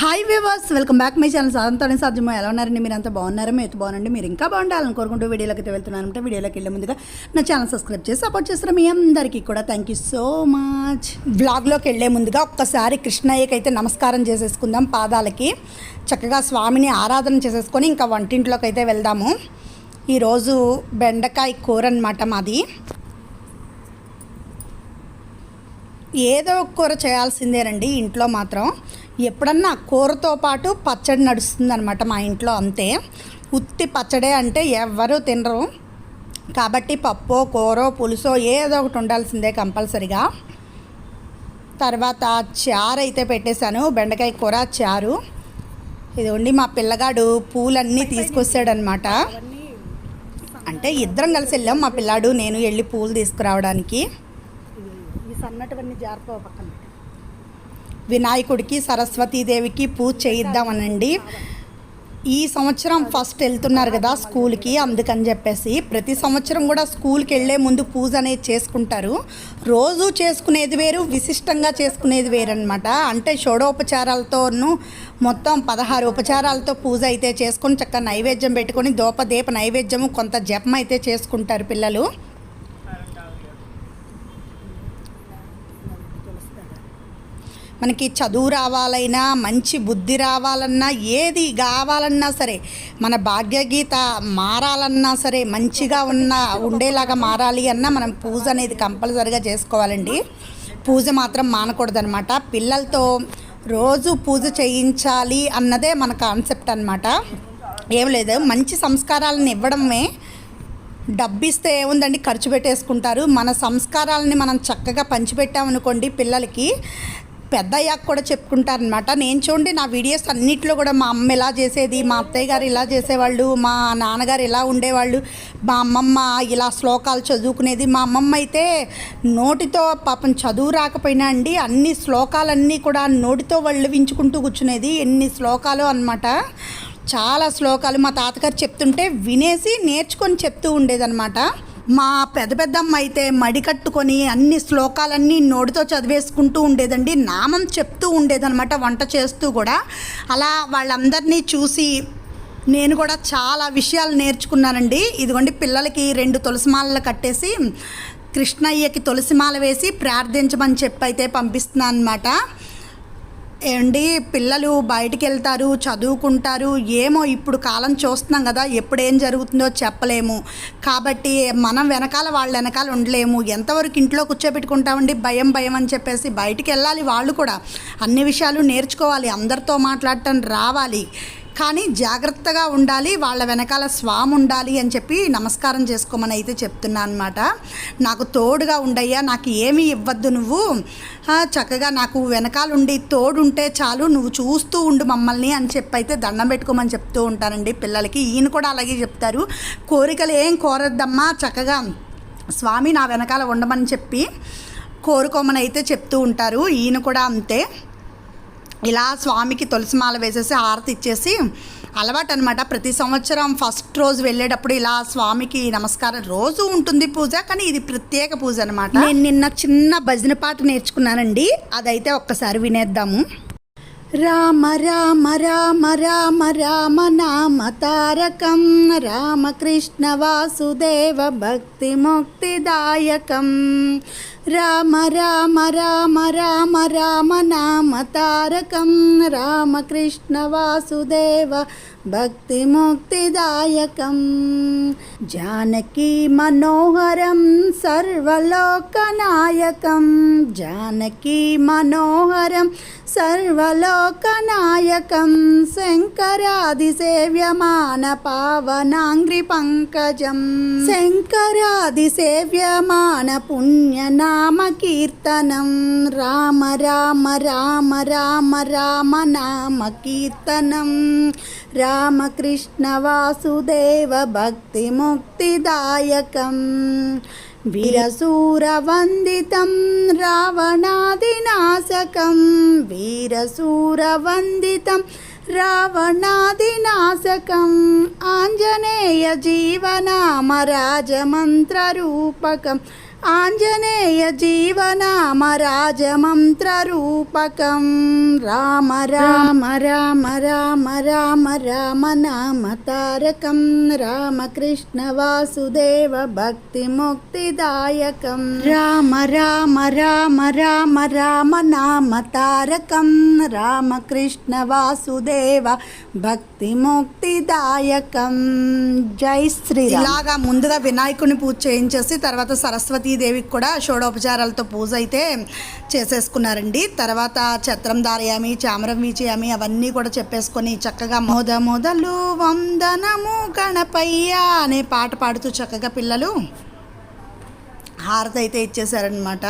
Hi viewers welcome back my channel సాధంతోనే సాధ్యమో ఎలా ఉన్నారండి? మీరు అంతా బాగున్నారా మీరు బాగుండండి మీరు ఇంకా బాగుండాలని కోరుకుంటూ వీడియోలోకి అయితే వెళ్తున్నాను అంటే వీడియోలోకి వెళ్ళే ముందుగా నా ఛానల్ సబ్స్క్రైబ్ చేసి సపోర్ట్ చేస్తున్న మీ అందరికీ కూడా థ్యాంక్ యూ సో మచ్ బ్లాగ్లోకి వెళ్ళే ముందుగా ఒక్కసారి కృష్ణయ్యకి అయితే నమస్కారం చేసేసుకుందాం పాదాలకి. చక్కగా స్వామిని ఆరాధన చేసేసుకొని ఇంకా వంటింట్లోకి అయితే వెళ్దాము. ఈరోజు బెండకాయ కూర అనమాట మాది. ఏదో ఒక కూర చేయాల్సిందేనండి ఇంట్లో మాత్రం. ఎప్పుడన్నా కూరతో పాటు పచ్చడి నడుస్తుందనమాట మా ఇంట్లో అంతే. ఉత్తి పచ్చడే అంటే ఎవ్వరూ తినరు. కాబట్టి పప్పు కూర పులుసో ఏదో ఒకటి ఉండాల్సిందే కంపల్సరిగా. తర్వాత చారు అయితే పెట్టేశాను బెండకాయ కూర చారు. ఇది ఉండి మా పిల్లగాడు పూలన్నీ తీసుకొచ్చాడనమాట అంటే ఇద్దరం కలిసి వెళ్ళాం మా పిల్లాడు నేను వెళ్ళి పూలు తీసుకురావడానికి. సన్నటివన్నీ జాగ్రత్త పక్కన వినాయకుడికి సరస్వతీదేవికి పూజ చేయిద్దామనండి. ఈ సంవత్సరం ఫస్ట్ వెళ్తున్నారు కదా స్కూల్కి అందుకని చెప్పేసి. ప్రతి సంవత్సరం కూడా స్కూల్కి వెళ్ళే ముందు పూజ అనేది చేసుకుంటారు. రోజు చేసుకునేది వేరు విశిష్టంగా చేసుకునేది వేరు అనమాట అంటే షోడోపచారాలతోనూ మొత్తం పదహారు ఉపచారాలతో పూజ అయితే చేసుకొని చక్కగా నైవేద్యం పెట్టుకొని దోప దీప నైవేద్యము కొంత జపం అయితే చేసుకుంటారు పిల్లలు. మనకి చదువు రావాలైనా మంచి బుద్ధి రావాలన్నా ఏది కావాలన్నా సరే మన భాగ్యగీత మారాలన్నా సరే మంచిగా ఉన్న ఉండేలాగా మారాలి అన్నా మనం పూజ అనేది కంపల్సరిగా చేసుకోవాలండి. పూజ మాత్రం మానకూడదనమాట పిల్లలతో రోజు పూజ చేయించాలి అన్నదే మన కాన్సెప్ట్ అనమాట ఏం లేదు మంచి సంస్కారాలను ఇవ్వడమే. డబ్బిస్తే ఏముందండి? ఖర్చు పెట్టేసుకుంటారు. మన సంస్కారాలని మనం చక్కగా పంచిపెట్టామనుకోండి పిల్లలకి పెద్ద అయ్యాక కూడా చెప్పుకుంటారనమాట నేను చూడండి నా వీడియోస్ అన్నిట్లో కూడా మా అమ్మ ఇలా చేసేది మా అత్తయ్య గారు ఇలా చేసేవాళ్ళు మా నాన్నగారు ఇలా ఉండేవాళ్ళు మా అమ్మమ్మ ఇలా శ్లోకాలు చదువుకునేది. మా అమ్మమ్మ అయితే నోటితో పాపం చదువు రాకపోయినా అండి అన్ని శ్లోకాలన్నీ కూడా నోటితో వాళ్ళు వించుకుంటూ కూర్చునేది. ఎన్ని శ్లోకాలు అనమాట చాలా శ్లోకాలు మా తాతగారు చెప్తుంటే వినేసి నేర్చుకొని చెప్తూ ఉండేదన్నమాట. మా పెద్ద పెద్దమ్మ అయితే మడి కట్టుకొని అన్ని శ్లోకాలన్నీ నోటితో చదివేసుకుంటూ ఉండేదండి. నామం చెప్తూ ఉండేదనమాట వంట చేస్తూ కూడా. అలా వాళ్ళందరినీ చూసి నేను కూడా చాలా విషయాలు నేర్చుకున్నానండి. ఇదిగోండి పిల్లలకి రెండు తులసిమాలలు కట్టేసి కృష్ణయ్యకి తులసిమాల వేసి ప్రార్థించమని చెప్పి అయితే పంపిస్తున్నాను అనమాట ఏమండి పిల్లలు బయటికి వెళ్తారు చదువుకుంటారు ఏమో ఇప్పుడు కాలం చూస్తున్నాం కదా ఎప్పుడు ఏం జరుగుతుందో చెప్పలేము. కాబట్టి మనం వెనకాల వాళ్ళ వెనకాల ఉండలేము. ఎంతవరకు ఇంట్లో కూర్చోబెట్టుకుంటామండి? భయం భయం అని చెప్పేసి బయటికి వెళ్ళాలి వాళ్ళు కూడా. అన్ని విషయాలు నేర్చుకోవాలి అందరితో మాట్లాడటం రావాలి. కానీ జాగ్రత్తగా ఉండాలి వాళ్ళ వెనకాల స్వామి ఉండాలి అని చెప్పి నమస్కారం చేసుకోమని అయితే చెప్తున్నా అనమాట నాకు తోడుగా ఉండయ్యా నాకు ఏమీ ఇవ్వద్దు నువ్వు. చక్కగా నాకు వెనకాల ఉండి తోడుంటే చాలు నువ్వు చూస్తూ ఉండు మమ్మల్ని అని చెప్పి అయితే దండం పెట్టుకోమని చెప్తూ ఉంటానండి పిల్లలకి. ఈయన కూడా అలాగే చెప్తారు. కోరికలు ఏం కోరద్దమ్మా చక్కగా స్వామి నా వెనకాల ఉండమని చెప్పి కోరుకోమని అయితే చెప్తూ ఉంటారు. ఈయన కూడా అంతే. ఇలా స్వామికి తులసిమాల వేసేసి హారతి ఇచ్చేసి అలవాటు అనమాట ప్రతి సంవత్సరం ఫస్ట్ రోజు వెళ్ళేటప్పుడు ఇలా స్వామికి నమస్కారం. రోజు ఉంటుంది పూజ కానీ ఇది ప్రత్యేక పూజ అనమాట నేను నిన్న చిన్న భజన పాట నేర్చుకున్నానండి. అదైతే ఒక్కసారి వినేద్దాము. राम राम राम राम राम नाम तारकं रामकृष्णवासुदेव भक्तिमुक्तिदायकं राम राम राम राम राम नाम तारकं रामकृष्णवासुदेव भक्तिमुक्तिदायकं जानकी मनोहरं सर्वलोकनायकं जानकी मनोहरं सर्वलोकं లోకనాయకం జానకి మనోహరం సర్వలోకనాయకం శంకరాదిసేవ్యమాన పావనాంగ్రి పంకజం. శంకరాదిసేవ్యమాన పుణ్యనామ కీర్తనం. రామ రామ రామ రామ రామ నామ కీర్తనం. రామకృష్ణ వాసుదేవ భక్తి ముక్తిదాయకం వీరసూరవందితం రావణాదినాశకం. వీరసూరవందితం రావణాదినాశకం. ఆంజనేయ జీవనామ రాజమంత్రరూపకం. ఆంజనేయ జీవనామ రాజమంత్రరూపకం. రామ రామ రామ రామ రామ రామ నామ తారకం. రామకృష్ణ వాసుదేవ భక్తి ముక్తిదాయకం రామ రామ రామ రామ రామ నామ తారకం. రామకృష్ణ వాసుదేవ భక్తి ముక్తిదాయకం జై శ్రీ ఇలాగా ముందుగా వినాయకుని పూజ చేయించేసి తర్వాత సరస్వతి సరస్వతీదేవికి కూడా షోడోపచారాలతో పూజ అయితే చేసేసుకున్నారండి. తర్వాత ఛత్రం దారయామి చామరం వీచేయామి అవన్నీ కూడా చెప్పేసుకొని చక్కగా మోద మొదలు వందనము గణపయ్య అనే పాట పాడుతూ చక్కగా పిల్లలు హారతి అయితే ఇచ్చేసారనమాట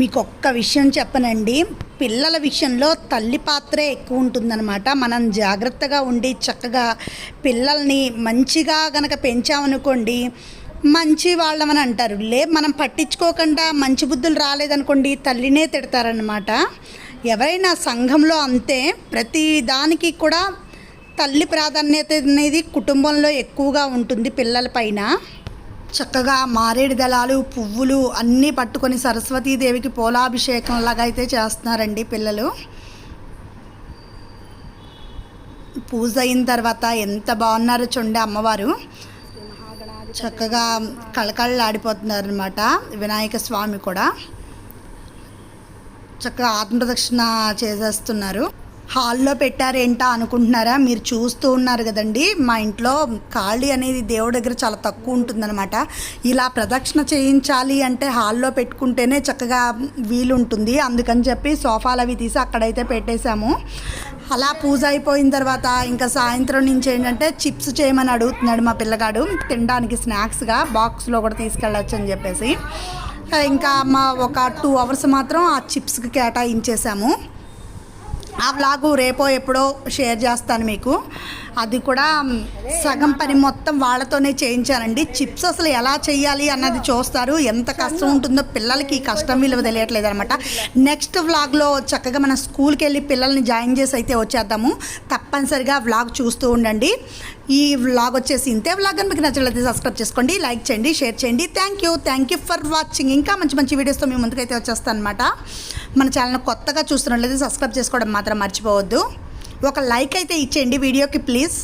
మీకు ఒక్క విషయం చెప్పనండి. పిల్లల విషయంలో తల్లి పాత్రే ఎక్కువ ఉంటుందన్నమాట. మనం జాగ్రత్తగా ఉండి చక్కగా పిల్లల్ని మంచిగా గనక పెంచామనుకోండి మంచి వాళ్ళమని అంటారు. లే మనం పట్టించుకోకుండా మంచి బుద్ధులు రాలేదనుకోండి తల్లినే తిడతారనమాట ఎవరైనా సంఘంలో అంతే ప్రతి దానికి కూడా తల్లి ప్రాధాన్యత అనేది కుటుంబంలో ఎక్కువగా ఉంటుంది పిల్లల పైన. చక్కగా మారేడు దళాలు పువ్వులు అన్నీ పట్టుకొని సరస్వతీదేవికి పోలాభిషేకంలాగా అయితే చేస్తున్నారండి పిల్లలు. పూజ అయిన తర్వాత ఎంత బాగున్నారో చూడండి అమ్మవారు. చక్కగా కళకళలాడిపోతున్నారు అనమాట వినాయక స్వామి కూడా. చక్కగా ఆత్మప్రదక్షిణ చేసేస్తున్నారు. హాల్లో పెట్టారేంటా అనుకుంటున్నారా? మీరు చూస్తూ ఉన్నారు కదండి. మా ఇంట్లో ఖాళీ అనేది దేవుడి దగ్గర చాలా తక్కువ ఉంటుందన్నమాట. ఇలా ప్రదక్షిణ చేయించాలి అంటే హాల్లో పెట్టుకుంటేనే చక్కగా వీలు ఉంటుంది అందుకని చెప్పి సోఫాలు అవి తీసి అక్కడైతే పెట్టేశాము. అలా పూజ అయిపోయిన తర్వాత ఇంకా సాయంత్రం నుంచి ఏంటంటే చిప్స్ చేయమని అడుగుతున్నాడు మా పిల్లగాడు. తినడానికి స్నాక్స్గా బాక్స్లో కూడా తీసుకెళ్ళచ్చు అని చెప్పేసి. ఇంకా మా ఒక టూ అవర్స్ మాత్రం ఆ చిప్స్కి కేటాయించేసాము ఆ వ్లాగు రేపో ఎప్పుడో షేర్ చేస్తాను మీకు. అది కూడా సగం పని మొత్తం వాళ్ళతోనే చేయించానండి చిప్స్ అసలు ఎలా చేయాలి అన్నది చూస్తారు. ఎంత కష్టం ఉంటుందో పిల్లలకి కష్టం విలువ తెలియట్లేదు అనమాట నెక్స్ట్ వ్లాగ్లో చక్కగా మన స్కూల్కి వెళ్ళి పిల్లల్ని జాయిన్ చేసి అయితే వచ్చేద్దాము. తప్పనిసరిగా వ్లాగ్ చూస్తూ ఉండండి. ఈ వ్లాగ్ వచ్చేసి ఇంతే వ్లాగ్ అని మీకు నచ్చలేదు సబ్స్క్రైబ్ చేసుకోండి లైక్ చేయండి షేర్ చేయండి. Thank you thank you for watching. ఇంకా మంచి మంచి వీడియోస్తో మీ ముందుకైతే వచ్చేస్తాను అనమాట మన ఛానల్ కొత్తగా చూస్తున్నట్లయితే సబ్స్క్రైబ్ చేసుకోవడం మాత్రం మర్చిపోవద్దు. ఒక లైక్ అయితే ఇచ్చేయండి వీడియోకి ప్లీజ్.